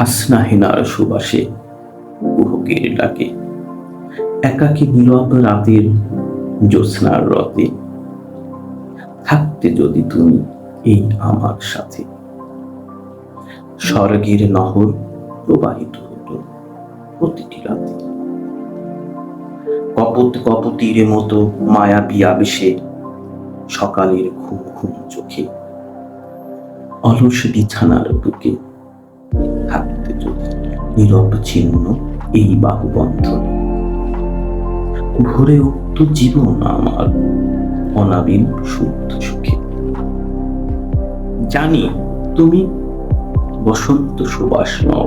হাসনাহিনার সুবাসে কুহকের ডাকে। একাকী নীরব রাতের জ্যোৎস্নার রতে থাকতে যদি তুমি এই আমার সাথে। স্বর্গের নহর প্রবাহিত হতো প্রতিটি রাতে। কপত কপতির মতো মায়াবী আবেশে সকালের ঘুম ঘুম চোখে অলস বিছানার বুকে থাকতে যদি নীরব চিহ্ন এই বাহুবন্ধন। ভরে উঠত জীবন আমার, অনাবিল শুদ্ধ সুখে। জানি তুমি বসন্ত সুবাস নও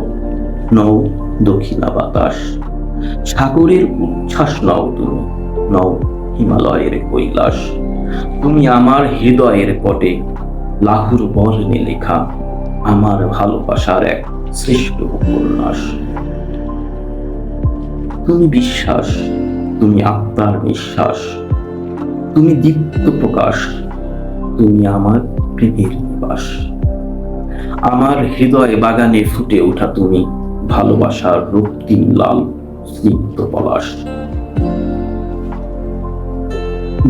নও দক্ষিণা বাতাস, সাগরের উচ্ছ্বাস নও তুমি, নও হিমালয়ের কৈলাস। তুমি আমার হৃদয়ের পটে লাহুর বর্ণে লেখা, আমার ভালোবাসার এক শ্রেষ্ঠ উপন্যাস। তুমি বিশ্বাস, তুমি আত্মার নিঃশ্বাস, তুমি দীপ্ত প্রকাশ, তুমি আমার প্রেমের নিবাস। আমার হৃদয় বাগানে ফুটে ওঠা তুমি ভালোবাসার রক্তিম লাল স্নিগ্ধ পলাশ।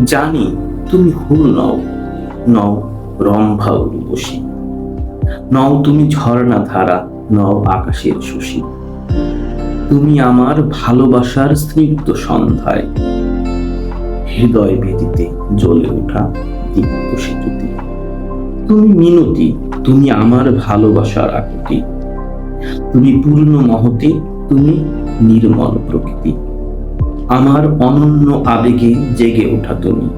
জানি তুমি হুল নও নও রম্ভা উর্বশী নও তুমি ঝর্ণা ধারা নও আকাশের শশী। তুমি আমার ভালোবাসার স্নিগ্ধ সন্ধ্যায়। হৃদয় বেদিতে জ্বলে ওঠা দীপ্ত সেতুতে। তুমি মিনতি, তুমি আমার ভালোবাসার আকুতি। তুমি পূর্ণ মহতি, তুমি নির্মল প্রকৃতি। আমার অনন্য আবেগে জেগে ওঠা তুমি।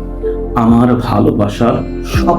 আমার ভালোবাসার সব